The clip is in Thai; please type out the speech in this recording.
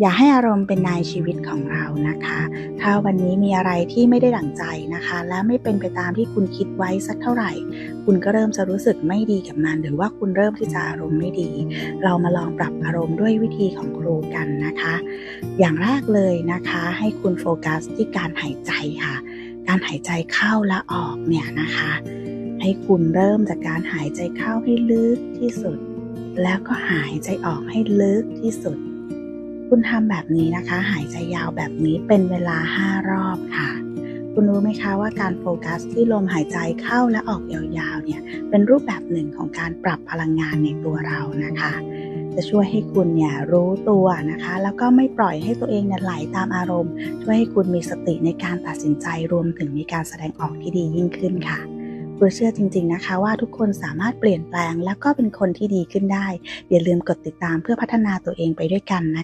อย่าให้อารมณ์เป็นนายชีวิตของเรานะคะ ถ้าวันนี้มีอะไรที่ไม่ได้ดั่งใจนะคะ และไม่เป็นไปตามที่คุณคิดไว้สักเท่าไหร่ คุณก็เริ่มจะรู้สึกไม่ดีกับมัน หรือว่าคุณเริ่มที่จะอารมณ์ไม่ดี เรามาลองปรับอารมณ์ด้วยวิธีของครูกันนะคะ อย่างแรกเลยนะคะ ให้คุณโฟกัสที่การหายใจค่ะ การหายใจเข้าและออกเนี่ยนะคะ ให้คุณเริ่มจากการหายใจเข้าให้ลึกที่สุด แล้วก็หายใจออกให้ลึกที่สุด คุณทำแบบนี้นะคะ หายใจยาวแบบนี้เป็นเวลา 5 รอบค่ะ คุณรู้ไหมคะว่าการโฟกัสที่ลมหายใจเข้าและออกยาวๆเนี่ยเป็นรูปแบบหนึ่งของการปรับพลังงานในตัวเรานะคะ จะช่วยให้คุณเนี่ยรู้ตัวนะคะ แล้วก็ไม่ปล่อยให้ตัวเองเนี่ยไหลตามอารมณ์ ช่วยให้คุณมีสติในการตัดสินใจรวมถึงมีการแสดงออกที่ดียิ่งขึ้นค่ะครูเชื่อจริง ๆนะคะ ว่าทุกคนสามารถเปลี่ยนแปลง แล้วก็เป็นคนที่ดีขึ้นได้ อย่าลืมกดติดตามเพื่อพัฒนาตัวเองไปด้วยกันนะคะ